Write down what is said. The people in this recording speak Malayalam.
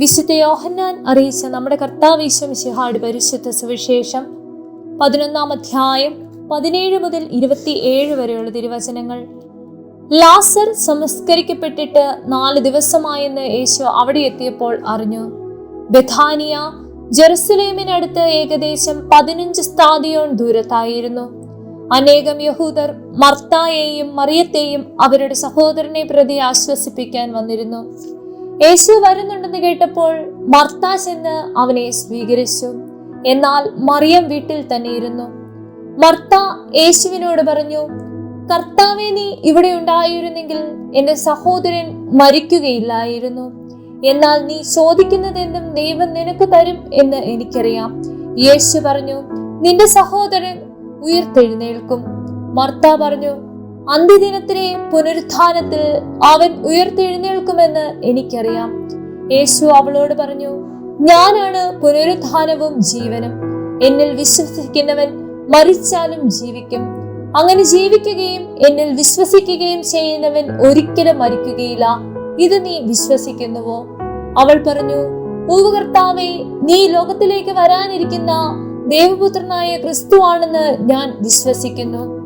വിശുദ്ധ യോഹന്നാൻ അറിയിച്ച നമ്മുടെ കർത്താവീശം ശിഹാട് പരിശുദ്ധ സുവിശേഷം പതിനൊന്നാം അധ്യായം പതിനേഴ് മുതൽ ഇരുപത്തി ഏഴ് വരെയുള്ള തിരുവചനങ്ങൾ. ലാസർ സംസ്കരിക്കപ്പെട്ടിട്ട് നാല് ദിവസമായെന്ന് യേശു അവിടെ എത്തിയപ്പോൾ അറിഞ്ഞു. ബഥാനിയ ജെറുസലേമിനടുത്ത് ഏകദേശം പതിനഞ്ച് സ്ഥാതിയോൺ ദൂരത്തായിരുന്നു. അനേകം യഹൂദർ മർത്തായെയും മറിയത്തെയും അവരുടെ സഹോദരനെ പ്രതി ആശ്വസിപ്പിക്കാൻ വന്നിരുന്നു. യേശു വരുന്നുണ്ടെന്ന് കേട്ടപ്പോൾ മർത്ത ചെന്ന് അവനെ സ്വീകരിച്ചു. എന്നാൽ മറിയം വീട്ടിൽ തന്നെ ഇരുന്നു. മർത്ത യേശുവിനോട് പറഞ്ഞു കർത്താവെ നീ ഇവിടെ ഉണ്ടായിരുന്നെങ്കിൽ എന്റെ സഹോദരൻ മരിക്കുകയില്ലായിരുന്നു. എന്നാൽ നീ ചോദിക്കുന്നതെന്തും ദൈവം നിനക്ക് തരും എന്ന് എനിക്കറിയാം. യേശു പറഞ്ഞു നിന്റെ സഹോദരൻ ഉയർത്തെഴുന്നേൽക്കും. മർത്ത പറഞ്ഞു അന്ത്യദിനത്തിലെ പുനരുത്ഥാനത്തിൽ അവൻ ഉയർത്തെഴുന്നേൽക്കുമെന്ന് എനിക്കറിയാം. യേശു അവളോട് പറഞ്ഞു ഞാനാണ് പുനരുത്ഥാനവും ജീവനും. എന്നിൽ വിശ്വസിക്കുന്നവൻ മരിച്ചാലും ജീവിക്കും. അങ്ങനെ ജീവിക്കുകയും എന്നിൽ വിശ്വസിക്കുകയും ചെയ്യുന്നവൻ ഒരിക്കലും മരിക്കുകയില്ല. ഇത് നീ വിശ്വസിക്കുന്നുവോ? അവൾ പറഞ്ഞു ഉപകർത്താവെ നീ ലോകത്തിലേക്ക് വരാനിരിക്കുന്ന ദേവപുത്രനായ ക്രിസ്തു ആണെന്ന് ഞാൻ വിശ്വസിക്കുന്നു.